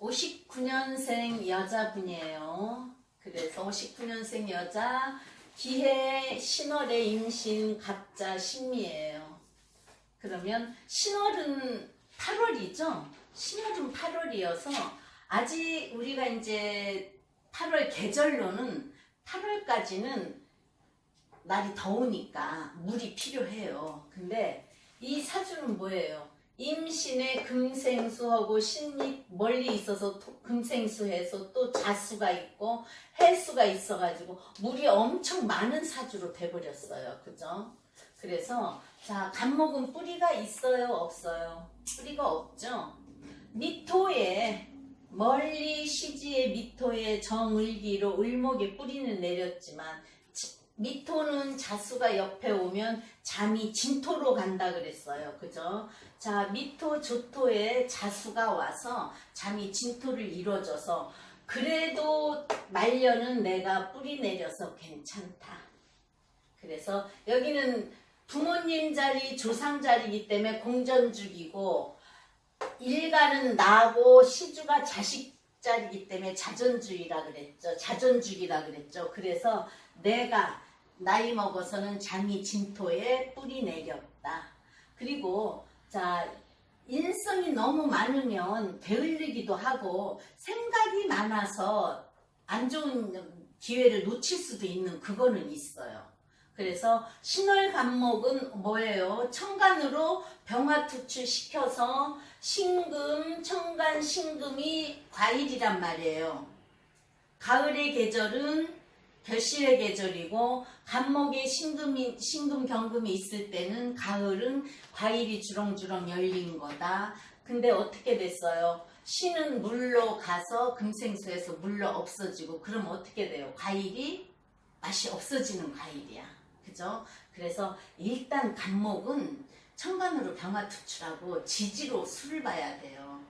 59년생 여자분이에요. 그래서 59년생 여자 기해 신월의 임신 갑자 신미예요. 그러면 신월은 8월이죠. 신월은 8월이어서 아직 우리가 이제 8월 계절로는 8월까지는 날이 더우니까 물이 필요해요. 근데 이 사주는 뭐예요? 임신에 금생수하고 신입 멀리 있어서 토- 금생수해서 또 자수가 있고 해수가 있어가지고 물이 엄청 많은 사주로 돼버렸어요. 그죠? 그래서 자 간목은 뿌리가 있어요 없어요? 뿌리가 없죠. 미토에 멀리 시지의 미토에 정을기로 을목에 뿌리는 내렸지만 지- 미토는 자수가 옆에 오면 잠이 진토로 간다 그랬어요. 그죠? 자, 미토 조토에 자수가 와서 잠이 진토를 이루어져서 그래도 말년은 내가 뿌리 내려서 괜찮다. 그래서 여기는 부모님 자리, 조상 자리이기 때문에 공전죽이고 일가는 나고 시주가 자식 자리이기 때문에 자전주의라 그랬죠. 자전죽이라 그랬죠. 그래서 내가 나이 먹어서는 장이 진토에 뿌리 내렸다. 그리고 자 인성이 너무 많으면 게을리기도 하고 생각이 많아서 안 좋은 기회를 놓칠 수도 있는 그거는 있어요. 그래서 신월 간목은 뭐예요? 청간으로 병화 투출 시켜서 신금, 청간, 신금이 과일이란 말이에요. 가을의 계절은 결실의 계절이고 간목에 신금이 신금 경금이 있을 때는 가을은 과일이 주렁주렁 열린 거다. 근데 어떻게 됐어요? 신은 물로 가서 금생수에서 물로 없어지고 그럼 어떻게 돼요? 과일이 맛이 없어지는 과일이야. 그죠? 그래서 일단 간목은 청간으로 병화 투출하고 지지로 술을 봐야 돼요.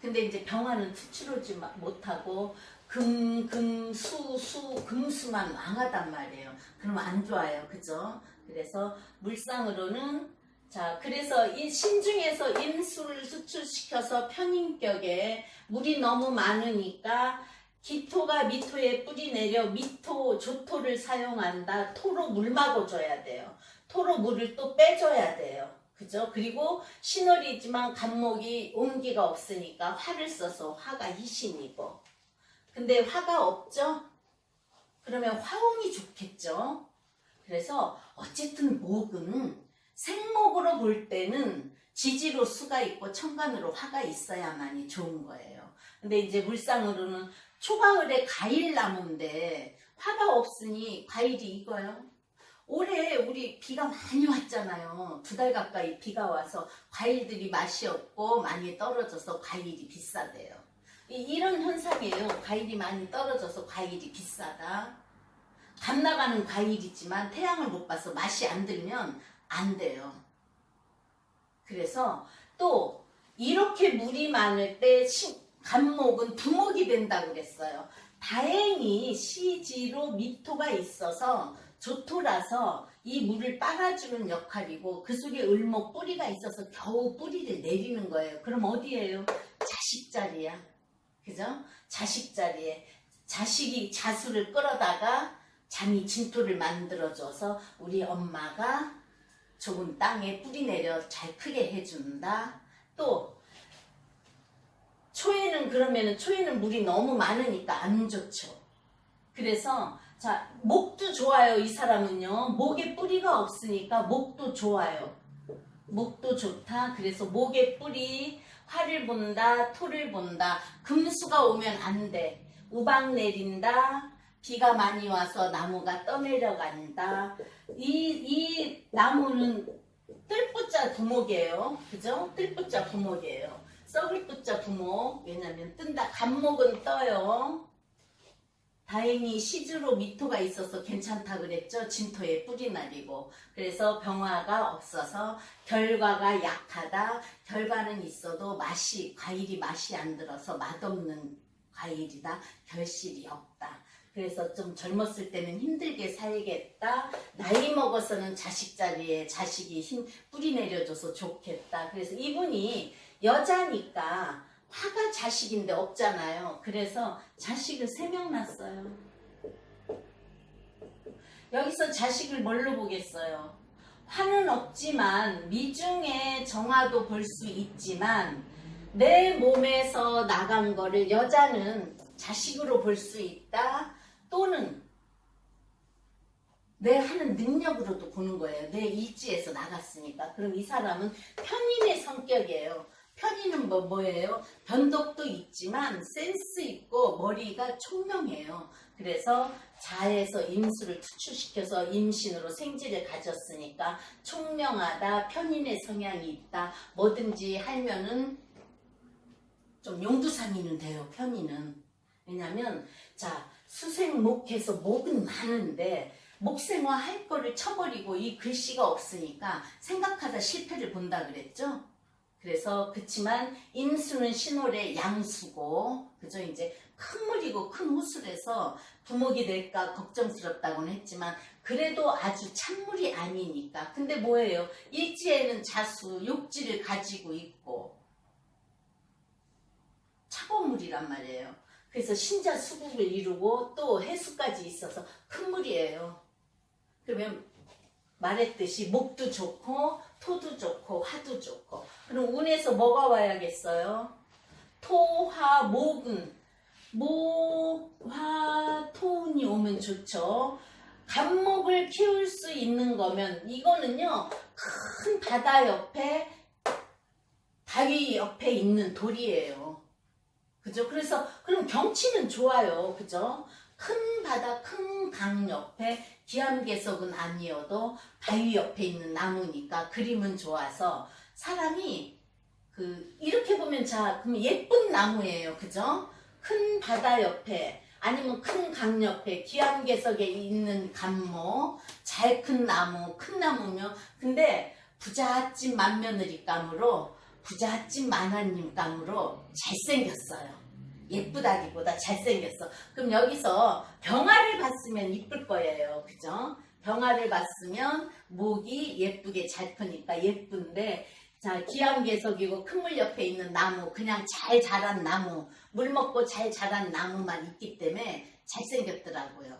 근데 이제 병화는 투출하지 마- 못하고 금, 금, 수, 수, 금수만 왕하단 말이에요. 그러면 안 좋아요. 그죠? 그래서 물상으로는 자, 그래서 이 신중에서 인수를 수출시켜서 편인격에 물이 너무 많으니까 기토가 미토에 뿌리 내려 미토, 조토를 사용한다. 토로 물 막아줘야 돼요. 토로 물을 또 빼줘야 돼요. 그죠? 그리고 신월이지만 간목이 온기가 없으니까 화를 써서 화가 희신이고. 근데 화가 없죠? 그러면 화운이 좋겠죠? 그래서 어쨌든 목은 생목으로 볼 때는 지지로 수가 있고 천간으로 화가 있어야만이 좋은 거예요. 근데 이제 물상으로는 초가을에 과일 나무인데 화가 없으니 과일이 익어요. 올해 우리 비가 많이 왔잖아요. 두 달 가까이 비가 와서 과일들이 맛이 없고 많이 떨어져서 과일이 비싸대요. 이- 이런 현상이에요. 과일이 많이 떨어져서 과일이 비싸다. 감 나가는 과일이지만 태양을 못 봐서 맛이 안 들면 안 돼요. 그래서 또 이렇게 물이 많을 때 시- 간목은 두목이 된다고 그랬어요. 다행히 시지로 미토가 있어서 조토라서 이 물을 빨아주는 역할이고 그 속에 을목 뿌리가 있어서 겨우 뿌리를 내리는 거예요. 그럼 어디예요? 자식 자리야. 그죠? 자식 자리에 자식이 자수를 끌어다가 잠이 진토를 만들어줘서 우리 엄마가 좋은 땅에 뿌리 내려 잘 크게 해준다. 또 초에는 그러면은 초에는 물이 너무 많으니까 안 좋죠. 그래서 자 목도 좋아요 이 사람은요 목에 뿌리가 없으니까 목도 좋아요. 목도 좋다. 그래서 목에 뿌리 화를 본다 토를 본다 금수가 오면 안 돼. 우박 내린다. 비가 많이 와서 나무가 떠내려간다. 이, 이 나무는 뜰뿌자 두목이에요. 그죠? 뜰뿌자 두목이에요. 썩을 뿌자 두목. 왜냐면 뜬다. 간목은 떠요. 다행히 시주로 미토가 있어서 괜찮다 그랬죠. 진토에 뿌리 날리고. 그래서 병화가 없어서 결과가 약하다. 결과는 있어도 맛이, 과일이 맛이 안 들어서 맛없는 과일이다. 결실이 없다. 그래서 좀 젊었을 때는 힘들게 살겠다. 나이 먹어서는 자식 자리에 자식이 힘 뿌리 내려줘서 좋겠다. 그래서 이분이 여자니까 화가 자식인데 없잖아요. 그래서 자식을 세 명 낳았어요. 여기서 자식을 뭘로 보겠어요? 화는 없지만 미중의 정화도 볼 수 있지만 내 몸에서 나간 거를 여자는 자식으로 볼 수 있다 또는 내 하는 능력으로도 보는 거예요. 내意지에서 나갔으니까. 그럼 이 사람은 편인의 성격이에요. 편인은 뭐, 뭐예요? 변덕도 있지만 센스 있고 머리가 총명해요. 그래서 자에서 임수를 투출시켜서 임신으로 생지를 가졌으니까 총명하다, 편인의 성향이 있다, 뭐든지 하면은 좀 용두사미는 돼요, 편인은. 왜냐면, 자, 수생 목해서 목은 많은데, 목생화 할 거를 쳐버리고 이 글씨가 없으니까 생각하다 실패를 본다 그랬죠? 그래서 그치만 임수는 신월의 양수고 그죠? 이제 큰 물이고 큰 호술에서 부목이 될까 걱정스럽다고는 했지만 그래도 아주 찬물이 아니니까. 근데 뭐예요? 일지에는 자수 욕지를 가지고 있고 차가운 물이란 말이에요. 그래서 신자 수국을 이루고 또 해수까지 있어서 큰 물이에요. 그러면 말했듯이 목도 좋고 토도 좋고 화도 좋고 그럼 운에서 뭐가 와야겠어요? 토화 목은 목화 토운이 오면 좋죠. 간목을 키울 수 있는 거면 이거는요 큰 바다 옆에 바위 옆에 있는 돌이에요. 그죠? 그래서 그럼 경치는 좋아요. 그죠? 큰 바다, 큰 강 옆에 기암괴석은 아니어도 바위 옆에 있는 나무니까 그림은 좋아서 사람이 그 이렇게 보면 자 그럼 예쁜 나무예요. 그죠? 큰 바다 옆에 아니면 큰 강 옆에 기암괴석에 있는 감모 잘 큰 나무 큰 나무면 근데 부잣집 맏며느리 감으로 부잣집 만화님 감으로 잘생겼어요. 예쁘다기보다 잘생겼어. 그럼 여기서 병아를 봤으면 이쁠 거예요. 그죠? 병아를 봤으면 목이 예쁘게 잘 크니까 예쁜데 자 기암괴석이고 큰 물 옆에 있는 나무 그냥 잘 자란 나무 물 먹고 잘 자란 나무만 있기 때문에 잘생겼더라고요.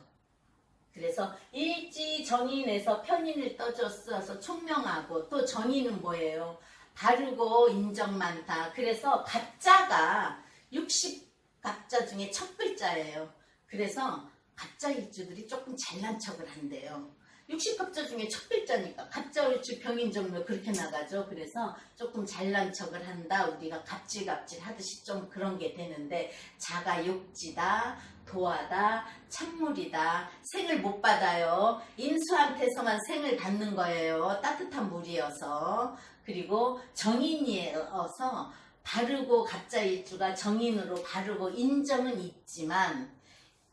그래서 일지 정인에서 편인을 떠줬어서 총명하고 또 정인은 뭐예요? 바르고 인정 많다. 그래서 가짜가 60 갑자 중에 첫 글자예요. 그래서 갑자 일주들이 조금 잘난 척을 한대요. 60갑자 중에 첫 글자니까 갑자 일주 병인 정로 그렇게 나가죠. 그래서 조금 잘난 척을 한다. 우리가 갑질갑질 하듯이 좀 그런 게 되는데 자가 욕지다. 도하다, 찬물이다, 생을 못 받아요. 임수한테서만 생을 받는 거예요. 따뜻한 물이어서. 그리고 정인이어서 바르고 가짜 일주가 정인으로 바르고 인정은 있지만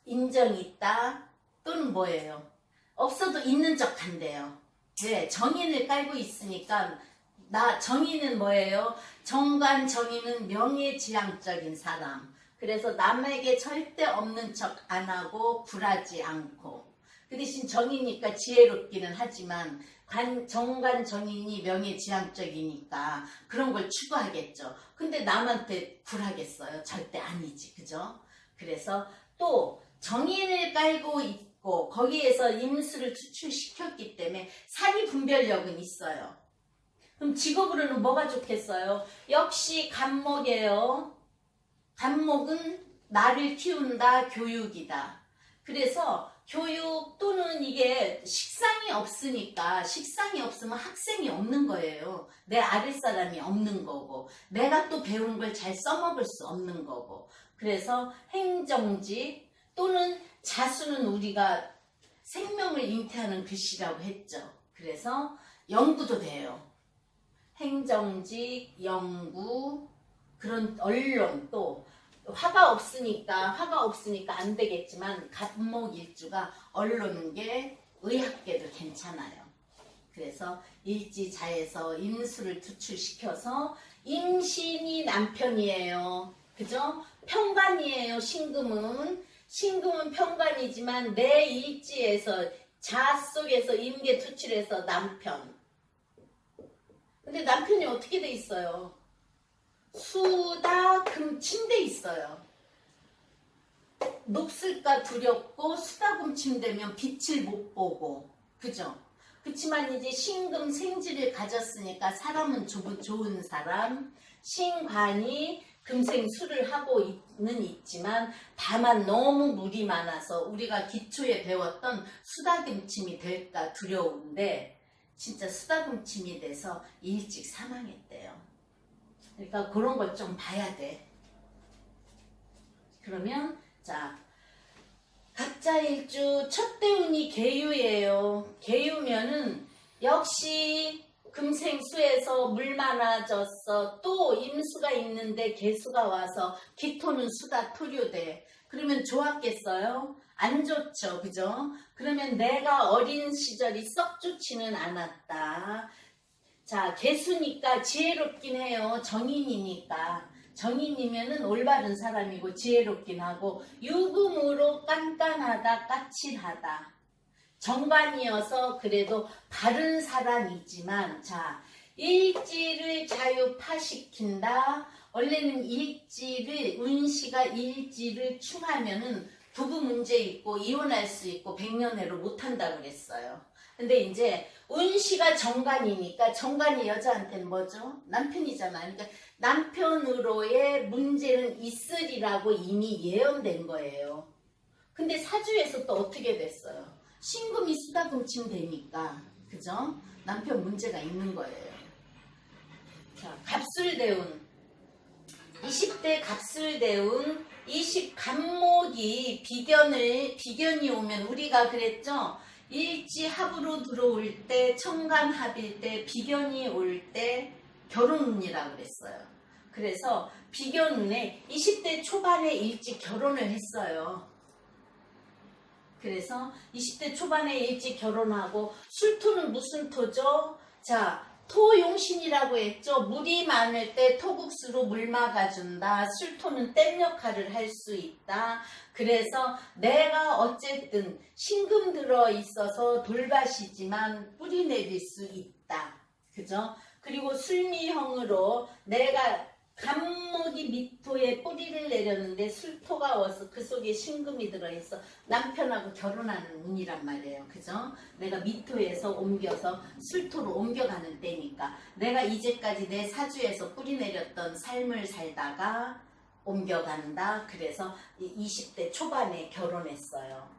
인정이 있다 또는 뭐예요? 없어도 있는 척 한대요. 왜? 정인을 깔고 있으니까 나 정인은 뭐예요? 정관 정인은 명예지향적인 사람. 그래서 남에게 절대 없는 척 안 하고 굴하지 않고 그 대신 정이니까 지혜롭기는 하지만 관, 정관 정인이 명예지향적이니까 그런 걸 추구하겠죠. 근데 남한테 굴하겠어요? 절대 아니지. 그죠? 그래서 또 정인을 깔고 있고 거기에서 임수를 추출시켰기 때문에 사리 분별력은 있어요. 그럼 직업으로는 뭐가 좋겠어요? 역시 간목이에요. 간목은 나를 키운다, 교육이다. 그래서 교육 또는 이게 식상이 없으니까 식상이 없으면 학생이 없는 거예요. 내 아랫사람이 없는 거고 내가 또 배운 걸 잘 써먹을 수 없는 거고 그래서 행정직 또는 자수는 우리가 생명을 잉태하는 글씨라고 했죠. 그래서 연구도 돼요. 행정직, 연구, 그런 언론 또 화가 없으니까 화가 없으니까 안 되겠지만 갑목 일주가 언론계 의학계도 괜찮아요. 그래서 일지자에서 임수를 투출시켜서 임신이 남편이에요. 그죠? 평관이에요. 신금은 신금은 평관이지만 내 일지에서 자 속에서 임계 투출해서 남편. 근데 남편이 어떻게 돼 있어요? 수다 금 침대 있어요. 녹슬까 두렵고 수다금 침대면 빛을 못 보고 그죠? 그렇지만 이제 신금 생지를 가졌으니까 사람은 조- 좋은 사람 신관이 금생 수를 하고 있는 있지만 다만 너무 물이 많아서 우리가 기초에 배웠던 수다금침이 될까 두려운데 진짜 수다금침이 돼서 일찍 사망했대요. 그러니까 그런 걸 좀 봐야 돼. 그러면 자 각자 일주 첫 대운이 개유예요. 개유면은 역시 금생수에서 물 많아졌어. 또 임수가 있는데 개수가 와서 기토는 수다 토류돼. 그러면 좋았겠어요? 안 좋죠. 그죠? 그러면 내가 어린 시절이 썩 좋지는 않았다. 자, 개수니까 지혜롭긴 해요. 정인이니까. 정인이면은 올바른 사람이고 지혜롭긴 하고 유금으로 깐깐하다 까칠하다 정관이어서 그래도 바른 사람이지만 자 일지를 자유파시킨다 원래는 일지를 운시가 일지를 충하면은 부부 문제 있고 이혼할 수 있고 백년해로 못한다 그랬어요 근데 이제 운시가 정관이니까 정관이 여자한테는 뭐죠? 남편이잖아. 그러니까 남편으로의 문제는 있으리라고 이미 예언된 거예요. 근데 사주에서 또 어떻게 됐어요? 신금이 수다금침 되니까 그죠? 남편 문제가 있는 거예요. 자, 갑술대운 20대 갑술대운 20 간목이 비견을 비견이 오면 우리가 그랬죠? 일지합으로 들어올 때 청간합일 때 비견이 올 때 결혼운이라고 그랬어요. 그래서 비견운에 20대 초반에 일찍 결혼을 했어요. 그래서 20대 초반에 일찍 결혼하고 술토는 무슨 토죠? 자, 토용신이라고 했죠. 물이 많을 때 토국수로 물 막아준다. 술토는 댐 역할을 할 수 있다. 그래서 내가 어쨌든 신금 들어 있어서 돌밭이지만 뿌리 내릴 수 있다. 그죠? 그리고 술미형으로 내가 간목이 미토에 뿌리를 내렸는데 술토가 와서 그 속에 신금이 들어있어 남편하고 결혼하는 운이란 말이에요. 그죠? 내가 미토에서 옮겨서 술토로 옮겨가는 때니까 내가 이제까지 내 사주에서 뿌리 내렸던 삶을 살다가 옮겨간다. 그래서 20대 초반에 결혼했어요.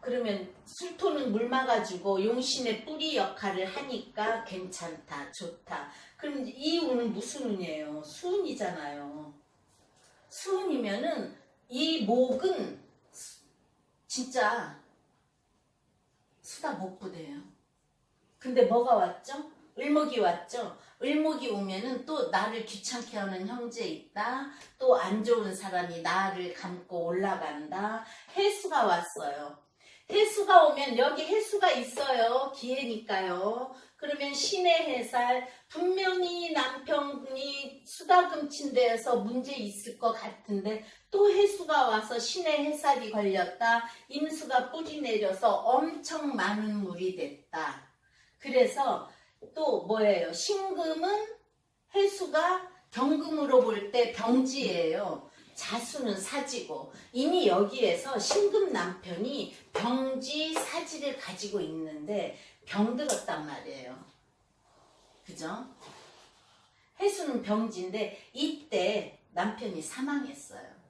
그러면 술토는 물 막아주고 용신의 뿌리 역할을 하니까 괜찮다, 좋다. 그럼 이 운은 무슨 운이에요? 수운이잖아요. 수운이면은 이 목은 수- 진짜 수다 못 부대요. 근데 뭐가 왔죠? 을목이 왔죠? 을목이 오면은 또 나를 귀찮게 하는 형제 있다. 또 안 좋은 사람이 나를 감고 올라간다. 해수가 왔어요. 해수가 오면 여기 해수가 있어요. 기회니까요. 그러면 신의 해살 분명히 남편이 수다금친 데에서 문제 있을 것 같은데 또 해수가 와서 신의 해살이 걸렸다. 임수가 뿌리 내려서 엄청 많은 물이 됐다. 그래서 또 뭐예요? 신금은 해수가 경금으로 볼 때 병지예요. 자수는 사지고 이미 여기에서 신금 남편이 병지 사지를 가지고 있는데 병들었단 말이에요. 그죠? 해수는 병지인데 이때 남편이 사망했어요.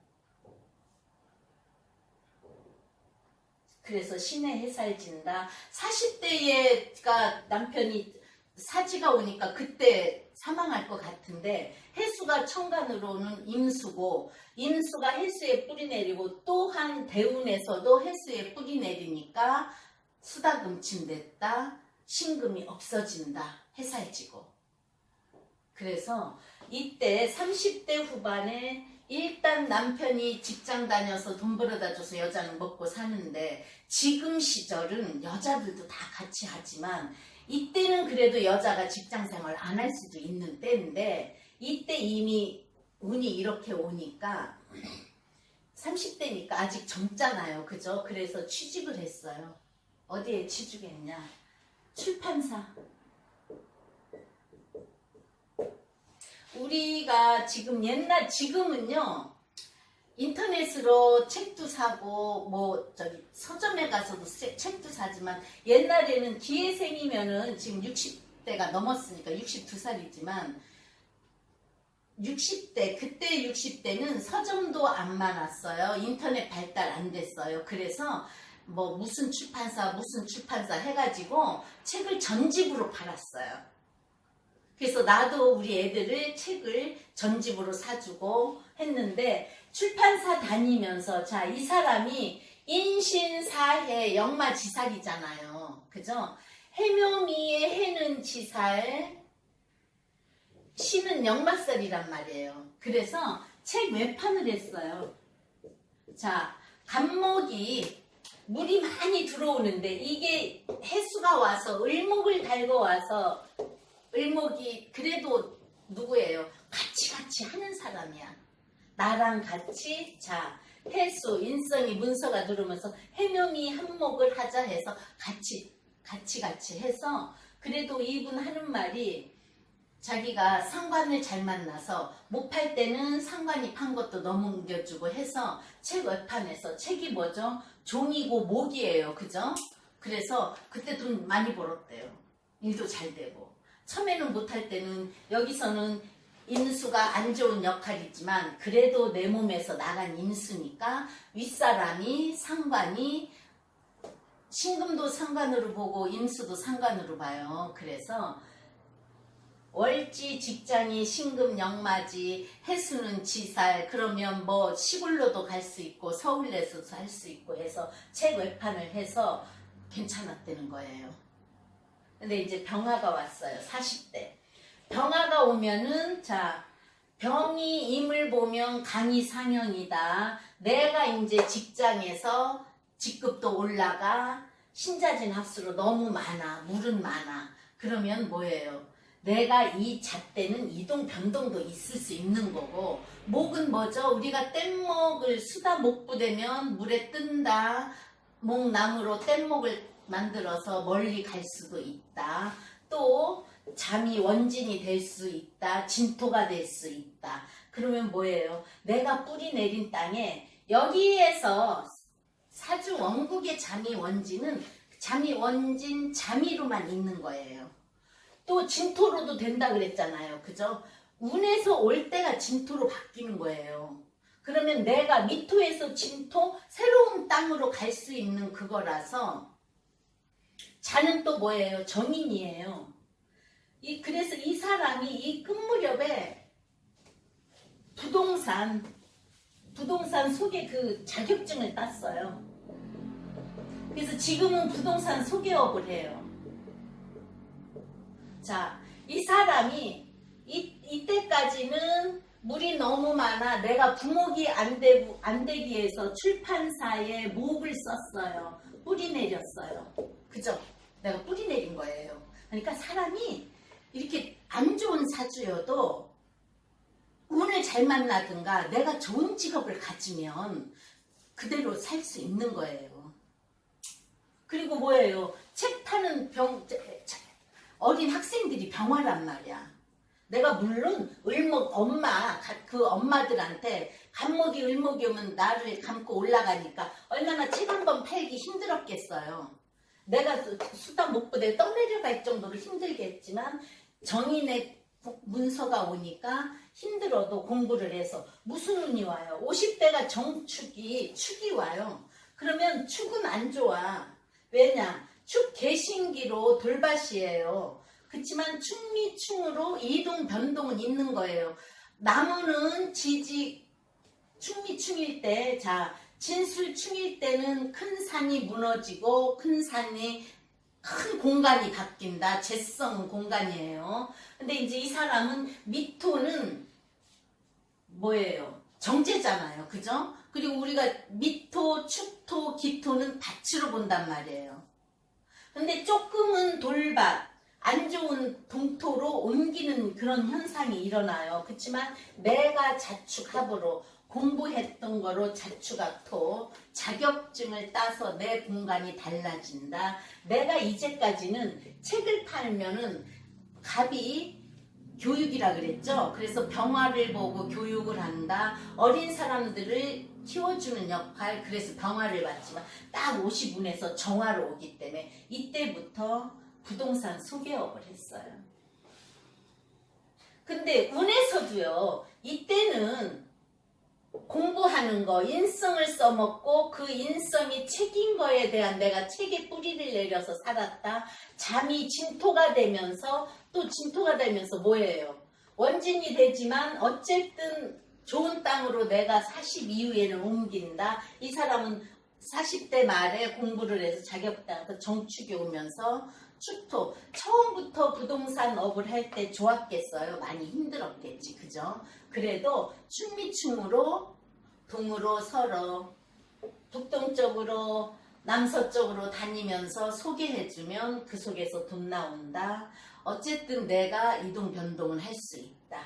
그래서 신의 해살진다. 40대에가 남편이 사지가 오니까 그때 사망할 것 같은데 해수가 천간으로는 임수고 임수가 해수에 뿌리 내리고 또한 대운에서도 해수에 뿌리 내리니까 수다금침 됐다. 신금이 없어진다. 해살지고. 그래서 이때 30대 후반에 일단 남편이 직장 다녀서 돈 벌어다 줘서 여자는 먹고 사는데 지금 시절은 여자들도 다 같이 하지만 이때는 그래도 여자가 직장 생활 안 할 수도 있는 때인데 이때 이미 운이 이렇게 오니까 30대니까 아직 젊잖아요. 그죠? 그래서 취직을 했어요. 어디에 취직했냐? 출판사. 우리 우리가 지금 옛날 지금은요 인터넷으로 책도 사고 뭐 저기 서점에 가서도 세- 책도 사지만 옛날에는 기회생이면은 지금 60대가 넘었으니까 62살이지만 60대 그때 60대는 서점도 안 많았어요. 인터넷 발달 안 됐어요. 그래서 뭐 무슨 출판사 무슨 출판사 해가지고 책을 전집으로 팔았어요. 그래서 나도 우리 애들을 책을 전집으로 사주고 했는데 출판사 다니면서 자 이 사람이 인신사해 영마지살이잖아요. 그죠? 해묘미의 해는 지살 시는 역마살이란 말이에요. 그래서 책 외판을 했어요. 자, 감목이 물이 많이 들어오는데 이게 해수가 와서 을목을 달고 와서 을목이 그래도 누구예요? 같이 같이 하는 사람이야. 나랑 같이 자 해수 인성이 문서가 들어오면서 해명이 한목을 하자 해서 같이 같이 같이 해서 그래도 이분 하는 말이 자기가 상관을 잘 만나서 못 팔 때는 상관이 판 것도 넘겨주고 해서 책 외판에서 책이 뭐죠? 종이고 목이에요. 그죠? 그래서 그때 돈 많이 벌었대요. 일도 잘 되고. 처음에는 못할 때는 여기서는 인수가 안 좋은 역할이지만 그래도 내 몸에서 나간 인수니까 윗사람이 상관이 신금도 상관으로 보고 인수도 상관으로 봐요. 그래서 월지 직장이 신금 영마지 해수는 지살 그러면 뭐 시골로도 갈 수 있고 서울에서도 할 수 있고 해서 책 외판을 해서 괜찮았다는 거예요. 근데 이제 병화가 왔어요. 40대. 병화가 오면은 자 병이 임을 보면 간이 상형이다. 내가 이제 직장에서 직급도 올라가 신자진 합수로 너무 많아 물은 많아 그러면 뭐예요? 내가 이 잣대는 이동 변동도 있을 수 있는 거고 목은 뭐죠? 우리가 뗏목을 수다 목 부대면 물에 뜬다 목나무로 뗏목을 만들어서 멀리 갈 수도 있다 또 잠이 원진이 될 수 있다 진토가 될 수 있다 그러면 뭐예요? 내가 뿌리 내린 땅에 여기에서 사주 원국의 잠이 원진은 잠이 원진 잠이로만 있는 거예요. 또 진토로도 된다 그랬잖아요. 그죠? 운에서 올 때가 진토로 바뀌는 거예요. 그러면 내가 미토에서 진토 새로운 땅으로 갈 수 있는 그거라서 자는 또 뭐예요? 정인이에요. 이 그래서 이 사람이 이 끝무렵에 부동산 부동산 소개 그 자격증을 땄어요. 그래서 지금은 부동산 소개업을 해요. 자, 이 사람이 이, 이때까지는 물이 너무 많아 내가 부목이 안, 되고, 안 되기 위해서 출판사에 목을 썼어요. 뿌리 내렸어요. 그죠? 내가 뿌리 내린 거예요. 그러니까 사람이 이렇게 안 좋은 사주여도 운을 잘 만나든가 내가 좋은 직업을 가지면 그대로 살 수 있는 거예요. 그리고 뭐예요? 책 타는 병 어린 학생들이 병화란 말이야. 내가 물론 을목 엄마 가- 그 엄마들한테 감목이 을목이 오면 나를 감고 올라가니까 얼마나 책 한 번 팔기 힘들었겠어요. 내가 수- 수다 못 부대 떠내려갈 정도로 힘들겠지만 정인의 문서가 오니까 힘들어도 공부를 해서 무슨 운이 와요? 50대가 정축이 축이 와요. 그러면 축은 안 좋아. 왜냐? 축 개신기로 돌밭이에요. 그렇지만 충미충으로 이동 변동은 있는 거예요. 나무는 지지 충미충일 때, 자 진술충일 때는 큰 산이 무너지고 큰 산이 큰 공간이 바뀐다. 재성 공간이에요. 근데 이제 이 사람은 미토는 뭐예요? 정제잖아요. 그죠? 그리고 우리가 미토, 축토, 기토는 밭으로 본단 말이에요. 근데 조금은 돌밭, 안 좋은 동토로 옮기는 그런 현상이 일어나요. 그렇지만 내가 자축합으로 공부했던 거로 자축합토 자격증을 따서 내 공간이 달라진다. 내가 이제까지는 책을 팔면은 갑이 교육이라 그랬죠. 그래서 병화를 보고 교육을 한다. 어린 사람들을 키워주는 역할. 그래서 병화를 받지만 딱 50운에서 정화로 오기 때문에 이때부터 부동산 소개업을 했어요. 근데 운에서도요. 이때는 공부하는 거, 인성을 써먹고 그 인성이 책인 거에 대한 내가 책에 뿌리를 내려서 살았다. 잠이 진토가 되면서 또 진토가 되면서 뭐예요? 원진이 되지만 어쨌든 좋은 땅으로 내가 40 이후에는 옮긴다. 이 사람은 40대 말에 공부를 해서 자격당해서 정축이 오면서 축토 처음부터 부동산 업을 할 때 좋았겠어요. 많이 힘들었겠지, 그죠? 그래도 충미충으로 동으로 서로 북동쪽으로 남서쪽으로 다니면서 소개해주면 그 속에서 돈 나온다. 어쨌든 내가 이동 변동을 할 수 있다.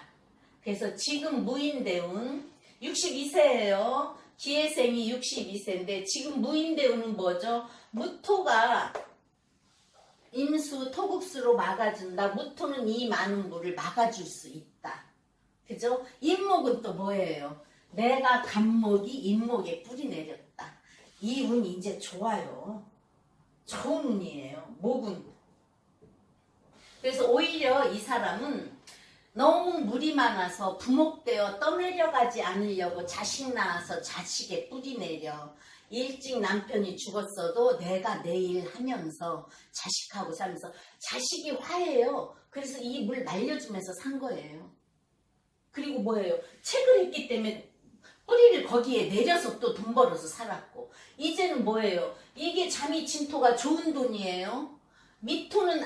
그래서 지금 무인대운 62세예요. 기회생이 62세인데 지금 무인대운은 뭐죠? 무토가 임수 토국수로 막아준다. 무토는 이 많은 물을 막아줄 수 있다. 그죠? 임목은 또 뭐예요? 내가 간목이 임목에 뿌리 내렸다. 이 운이 이제 좋아요. 좋은 운이에요. 목운. 그래서 오히려 이 사람은 너무 물이 많아서 부목되어 떠내려가지 않으려고 자식 낳아서 자식에 뿌리 내려 일찍 남편이 죽었어도 내가 내 일 하면서 자식하고 살면서 자식이 화해요. 그래서 이물 날려주면서 산 거예요. 그리고 뭐예요? 책을 했기 때문에 뿌리를 거기에 내려서 또 돈 벌어서 살았고 이제는 뭐예요? 이게 잠이 진토가 좋은 돈이에요. 미토는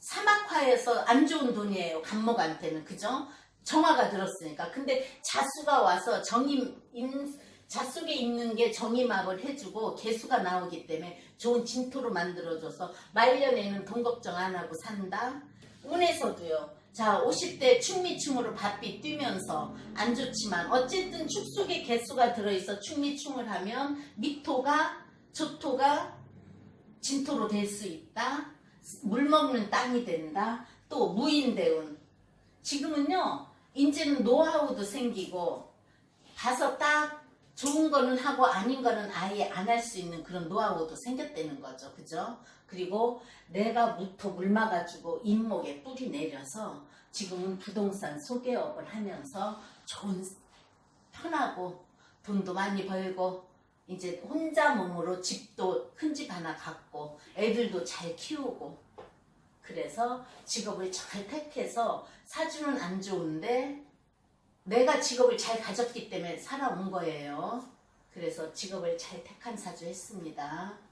사막화에서 안 좋은 돈이에요. 간목한테는 그죠? 정화가 들었으니까. 근데 자수가 와서 정임 임, 자속에 있는 게 정임합을 해주고 개수가 나오기 때문에 좋은 진토로 만들어줘서 말년에는 돈 걱정 안 하고 산다. 운에서도요. 자, 50대 충미충으로 바삐 뛰면서 안 좋지만 어쨌든 축 속에 개수가 들어있어 충미충을 하면 미토가 조토가 진토로 될 수 있다. 물 먹는 땅이 된다. 또 무인대운. 지금은요. 이제는 노하우도 생기고 가서 딱 좋은 거는 하고 아닌 거는 아예 안 할 수 있는 그런 노하우도 생겼다는 거죠. 그죠? 그리고 내가 무토 물 막아주고 인목에 뿌리 내려서 지금은 부동산 소개업을 하면서 좋은 편하고 돈도 많이 벌고 이제 혼자 몸으로 집도 큰 집 하나 갖고 애들도 잘 키우고 그래서 직업을 잘 택해서 사주는 안 좋은데 내가 직업을 잘 가졌기 때문에 살아온 거예요. 그래서 직업을 잘 택한 사주 했습니다.